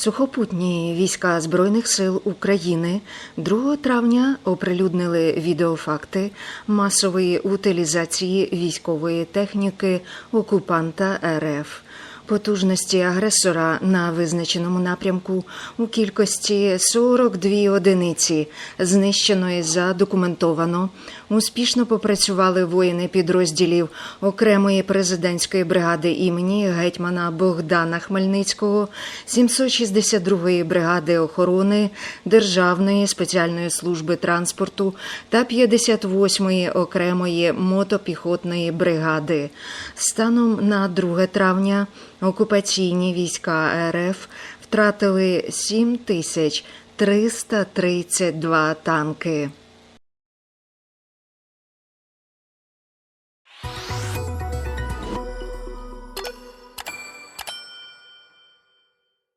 Сухопутні війська Збройних сил України 2 травня оприлюднили відеофакти масової утилізації військової техніки окупанта РФ. Потужності агресора на визначеному напрямку у кількості 42 одиниці знищено і задокументовано. Успішно попрацювали воїни підрозділів окремої президентської бригади імені гетьмана Богдана Хмельницького, 762-ї бригади охорони Державної спеціальної служби транспорту та 58-ї окремої мотопіхотної бригади. Станом на 2 травня окупаційні війська РФ втратили 7332 танки.